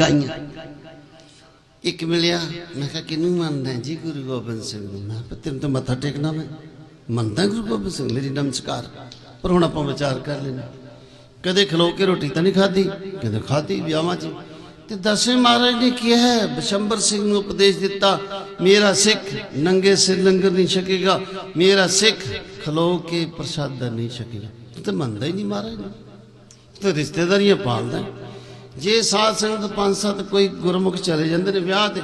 ਗਾਈਆਂ ਇੱਕ ਮਿਲਿਆ ਮੈਂ ਕਿਹਾ ਕਿਹਨੂੰ ਮੰਨਦਾ ਜੀ ਗੁਰੂ ਗੋਬਿੰਦ ਸਿੰਘ ਨੂੰ ਮੈਂ ਕਿਹਾ ਤੈਨੂੰ ਤਾਂ ਮੱਥਾ ਟੇਕਣਾ ਮੈਂ ਮੰਨਦਾ ਗੁਰੂ ਗੋਬਿੰਦ ਸਿੰਘ ਮੇਰੀ ਨਮਸਕਾਰ ਪਰ ਹੁਣ ਆਪਾਂ ਵਿਚਾਰ ਕਰ ਲੈਣਾ ਕਦੇ ਖਲੋ ਕੇ ਰੋਟੀ ਤਾਂ ਨਹੀਂ ਖਾਧੀ ਕਦੇ ਖਾਧੀ ਵਿਆਹਾਂ 'ਚ ਤੇ ਦਸਵੇਂ ਮਹਾਰਾਜ ਨੇ ਕਿਹਾ ਬਸ਼ੰਬਰ ਸਿੰਘ ਨੂੰ ਉਪਦੇਸ਼ ਦਿੱਤਾ ਮੇਰਾ ਸਿੱਖ ਨੰਗੇ ਸਿਰ ਲੰਗਰ ਨਹੀਂ ਛਕੇਗਾ ਮੇਰਾ ਸਿੱਖ ਖਲੋ ਕੇ ਪ੍ਰਸ਼ਾਦਾ ਨਹੀਂ ਛਕੇਗਾ ਤੂੰ ਤਾਂ ਮੰਨਦਾ ਹੀ ਨਹੀਂ ਮਹਾਰਾਜ ਨੂੰ ਤੇ ਰਿਸ਼ਤੇਦਾਰੀਆਂ ਪਾਲਦਾ ਜੇ ਸਾਧ ਸੰਗਤ ਪੰਜ ਸੱਤ ਕੋਈ ਗੁਰਮੁਖ ਚਲੇ ਜਾਂਦੇ ਨੇ ਵਿਆਹ ਤੇ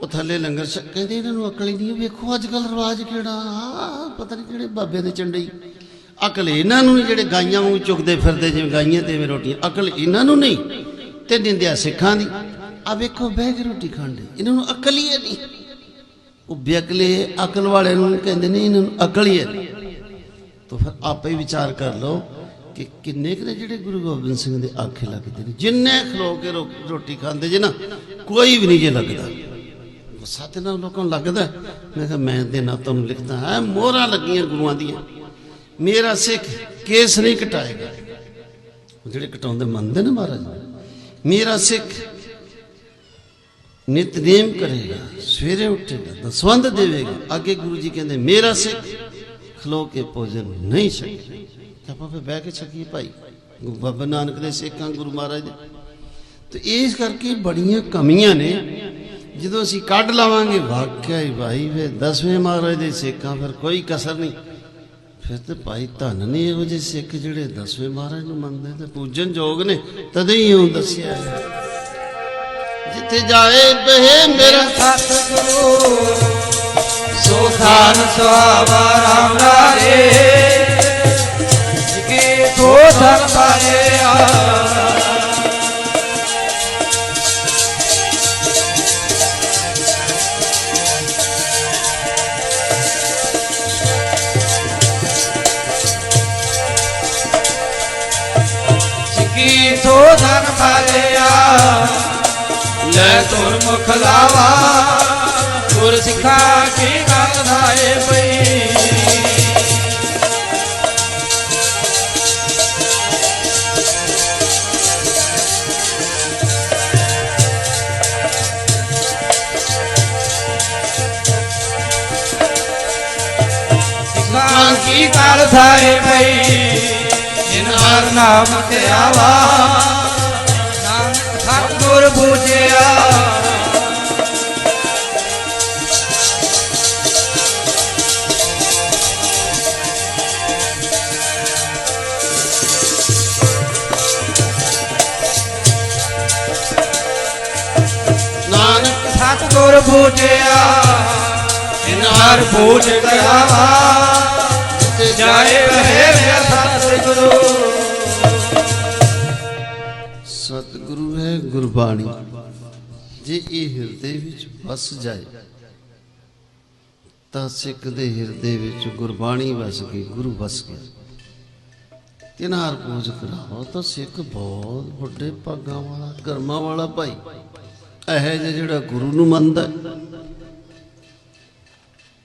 ਉਹ ਥੱਲੇ ਲੰਗਰ ਛਕ ਕਹਿੰਦੇ ਇਹਨਾਂ ਨੂੰ ਅਕਲ ਹੀ ਨਹੀਂ ਵੇਖੋ ਅੱਜ ਕੱਲ ਰਿਵਾਜ ਕਿਹੜਾ? ਆਹ, ਪਤਾ ਨਹੀਂ ਕਿਹੜੇ ਬਾਬੇ ਦੇ ਚੰਡਈ ਅਕਲ ਇਹਨਾਂ ਨੂੰ ਜਿਹੜੇ ਗਾਈਆਂ ਨੂੰ ਚੁੱਕਦੇ ਫਿਰਦੇ ਜਿਵੇਂ ਗਾਈਆਂ ਤੇ ਐਵੇਂ ਰੋਟੀਆਂ ਅਕਲ ਇਹਨਾਂ ਨੂੰ ਨਹੀਂ ਤੇ ਨਿੰਦਿਆ ਸਿੱਖਾਂ ਦੀ। ਆ ਵੇਖੋ ਬਹਿ ਕੇ ਰੋਟੀ ਖਾਂਦੇ ਇਹਨਾਂ ਨੂੰ ਅਕਲ ਹੀ ਹੈ ਨਹੀਂ। ਉਹ ਬੇਅਕਲੇ ਅਕਲ ਵਾਲੇ ਨੂੰ ਕਹਿੰਦੇ ਨੇ ਇਹਨਾਂ ਨੂੰ ਅਕਲ ਹੀ ਹੈ ਨਹੀਂ। ਤਾਂ ਫਿਰ ਆਪੇ ਵਿਚਾਰ ਕਰ ਲਓ ਕਿ ਕਿੰਨੇ ਕੁ ਜਿਹੜੇ ਗੁਰੂ ਗੋਬਿੰਦ ਸਿੰਘ ਦੇ ਆਖੇ ਲੱਗਦੇ ਨੇ? ਜਿੰਨੇ ਖਲੋ ਕੇ ਰੋਟੀ ਖਾਂਦੇ ਜੇ ਨਾ, ਕੋਈ ਵੀ ਨਹੀਂ ਜੇ ਲੱਗਦਾ। ਗੁੱਸਾ ਤੇ ਨਾਲ ਲੋਕਾਂ ਨੂੰ ਲੱਗਦਾ ਮੈਂ ਕਿਹਾ, ਮੈਂ ਦੇ ਨਾ ਤੁਹਾਨੂੰ ਲਿਖਦਾ ਹੈ, ਮੋਹਰਾਂ ਲੱਗੀਆਂ ਗੁਰੂਆਂ ਦੀਆਂ। ਮੇਰਾ ਸਿੱਖ ਕੇਸ ਨਹੀਂ ਕਟਾਏਗਾ। ਜਿਹੜੇ ਕਟਾਉਂਦੇ ਮੰਨਦੇ ਨੇ ਮਹਾਰਾਜ ਮੇਰਾ ਸਿੱਖ ਨਿਤਨੇਮ ਕਰੇਗਾ, ਸਵੇਰੇ ਉੱਠੇਗਾ ਦਸਵੰਦ ਦੇਵੇਗਾ। ਅੱਗੇ ਗੁਰੂ ਜੀ ਕਹਿੰਦੇ, ਮੇਰਾ ਸਿੱਖ ਖਲੋ ਕੇ ਭੋਜਨ ਨਹੀਂ ਛਕੇ ਤਾਂ ਆਪਾਂ ਫਿਰ ਬਹਿ ਕੇ ਛਕੀਏ ਭਾਈ। ਬਾਬਾ ਨਾਨਕ ਦੇ ਸਿੱਖਾਂ ਗੁਰੂ ਮਹਾਰਾਜ ਦੇ। ਤੇ ਇਸ ਕਰਕੇ ਬੜੀਆਂ ਕਮੀਆਂ ਨੇ। ਜਦੋਂ ਅਸੀਂ ਕੱਢ ਲਾਵਾਂਗੇ, ਵਾਕਿਆ ਹੀ ਭਾਈ, ਫਿਰ ਦਸਵੇਂ ਮਹਾਰਾਜ ਦੇ ਸਿੱਖਾਂ ਫਿਰ ਕੋਈ ਕਸਰ ਨਹੀਂ। ਫਿਰ ਤੇ ਭਾਈ ਧੰਨ ਨੇ ਇਹੋ ਜਿਹੇ ਸਿੱਖ ਜਿਹੜੇ ਦਸਵੇਂ ਮਹਾਰਾਜ ਨੂੰ ਮੰਨਦੇ ਤੇ ਪੂਜਨ ਯੋਗ ਨੇ, ਤਦੇ ਹੀ ਉਹ ਦੱਸਿਆ ਜਿੱਥੇ ਜਾਏ, ਬਹਿ ਮੇਰਾ ਸਤਿਗੁਰੂ। ਸੋ ਥਾਨ ਸੁਹਾਵਾ ਰਾਮ ਰਾਏ ਧਨ ਪਾਇਆ ਜਿਕੇ ਧਨ ਪਾਇਆ ਲੈ ਤੁਰ ਮੁਖ ਲਾਵਾ। ਗੁਰ ਸਿੱਖਾ ਕੀ ਗੱਲ ਧਾਏ? ਕੀ ਗੱਲ ਧਾਏ ਪਈ ਜਿਨ ਹਰ ਨਾਮ ਤੇ ਆਵਾ, ਨਾਨਕ ਸਤਿਗੁਰ ਬੂਝਿਆ ਨਾਨਕ ਸਤਿਗੁਰ ਬੂਝਿਆ ਜਿਨ ਬੂਝ ਕਰਾਵਾ ਗੁਰਬਾਣੀ ਜੇ ਇਹ ਹਿਰਦੇ ਵਿੱਚ ਵਸ ਜਾਏ, ਤਾਂ ਸਿੱਖ ਦੇ ਹਿਰਦੇ ਵਿੱਚ ਗੁਰਬਾਣੀ ਵਸ ਗਈ, ਗੁਰੂ ਵਸ ਗਿਆ ਤਿਨਾਰ ਪੂਜ ਕਰਾਓ ਤਾਂ ਸਿੱਖ ਬਹੁਤ ਵੱਡੇ ਭਾਗਾਂ ਵਾਲਾ, ਕਰਮਾਂ ਵਾਲਾ ਭਾਈ। ਇਹ ਜਿਹਾ ਜਿਹੜਾ ਗੁਰੂ ਨੂੰ ਮੰਨਦਾ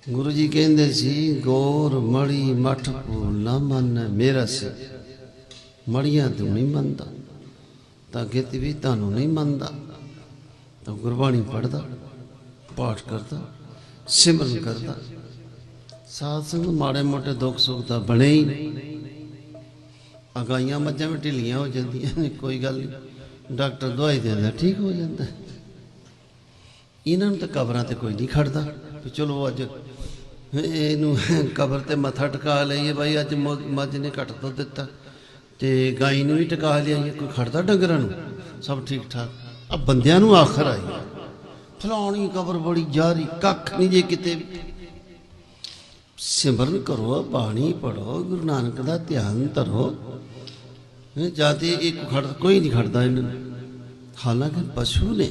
ਗੁਰੂ ਜੀ ਕਹਿੰਦੇ ਸੀ, ਗੌਰ ਮੜੀ ਮਠ ਭੂਲ ਨਾ ਮੰਨ, ਮੇਰਾ ਸਿੱਖ ਮੜੀਆਂ ਤੂੰ ਨਹੀਂ ਮੰਨਦਾ। ਤਾਂ ਅੱਗੇ ਤੇ ਵੀ ਤੁਹਾਨੂੰ ਨਹੀਂ ਮੰਨਦਾ। ਤਾਂ ਗੁਰਬਾਣੀ ਪੜਦਾ ਪਾਠ ਕਰਦਾ, ਸਿਮਰਨ ਕਰਦਾ। ਸਾਧ ਸੰਗ ਮਾੜੇ ਮੋਟੇ ਦੁੱਖ ਸੁੱਖ ਤਾਂ ਬਣੇ ਹੀ ਅਗਾਈਆਂ ਮੱਝਾਂ ਵੀ ਢਿੱਲੀਆਂ ਹੋ ਜਾਂਦੀਆਂ ਨੇ, ਕੋਈ ਗੱਲ ਨਹੀਂ। ਡਾਕਟਰ ਦਵਾਈ ਦੇ ਦਿੰਦਾ, ਠੀਕ ਹੋ ਜਾਂਦਾ। ਇਹਨਾਂ ਨੂੰ ਤਾਂ ਕਬਰਾਂ ਤੇ ਕੋਈ ਨਹੀਂ ਖੜਦਾ। ਵੀ ਚਲੋ ਅੱਜ ਇਹਨੂੰ ਕਬਰ ਤੇ ਮੱਥਾ ਟਿਕਾ ਲਈਏ ਭਾਈ ਅੱਜ ਮੱਝ ਨੇ ਘੱਟ ਤੋਂ ਦਿੱਤਾ। ਤੇ ਗਾਈ ਨੂੰ ਵੀ ਟਿਕਾ ਲਿਆਈਏ ਕੋਈ ਖੜਦਾ ਡੰਗਰਾਂ ਨੂੰ? ਸਭ ਠੀਕ ਠਾਕ। ਆ ਬੰਦਿਆਂ ਨੂੰ ਆਖਰ ਆਈ। ਫਲਾਣੀ ਕਬਰ ਬੜੀ ਜਾਰੀ, ਕੱਖ ਨਹੀਂ ਜੇ ਕਿਤੇ ਵੀ। ਸਿਮਰਨ ਕਰੋ, ਬਾਣੀ ਪੜੋ ਗੁਰੂ ਨਾਨਕ ਦਾ ਧਿਆਨ ਧਰੋ। ਜਾਤੇ ਇੱਕ ਖੜ, ਕੋਈ ਨਹੀਂ ਖੜਦਾ ਇਹਨਾਂ ਹਾਲਾਂਕਿ ਪਸ਼ੂ ਨੇ